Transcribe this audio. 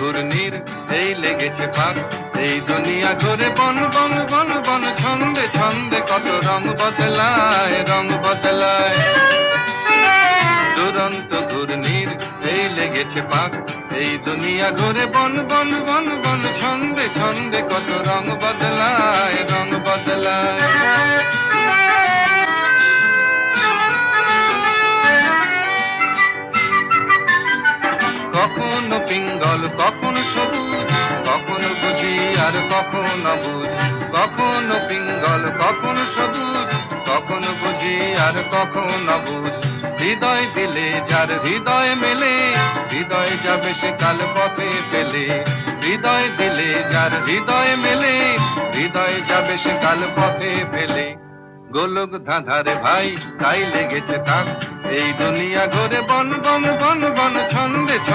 ঘূর্ণির এই লেগেছে ফাঁক। এই দুনিয়া ঘুরে বন বন বন বন, ছন্দে ছন্দে কত রং বদলায় রং বদলায়। দুরন্ত ঘূর্ণির এই লেগেছে পাক এই দুনিয়া ঘুরে বন বন বন বন, ছন্দে ছন্দে কত রং কখনো পিঙ্গল, কখনো সবুজ, কখনো বুঝি আর কখনো বুঝ কখনো পিঙ্গল, কখনো সবুজ, কখনো বুঝি আর কখনো বুঝ হৃদয় দিলে, যার হৃদয় মেলে, হৃদয় যাবে সে কাল পথে পেলে হৃদয় দিলে, যার হৃদয় মেলে, হৃদয় যাবে সে কাল পথে পেলে গোলক ধাঁধারে ভাই, তাই লেগেছে তাক। এই দুনিয়া ঘরে বন বন বন বন, ছন্দে ছন্দে।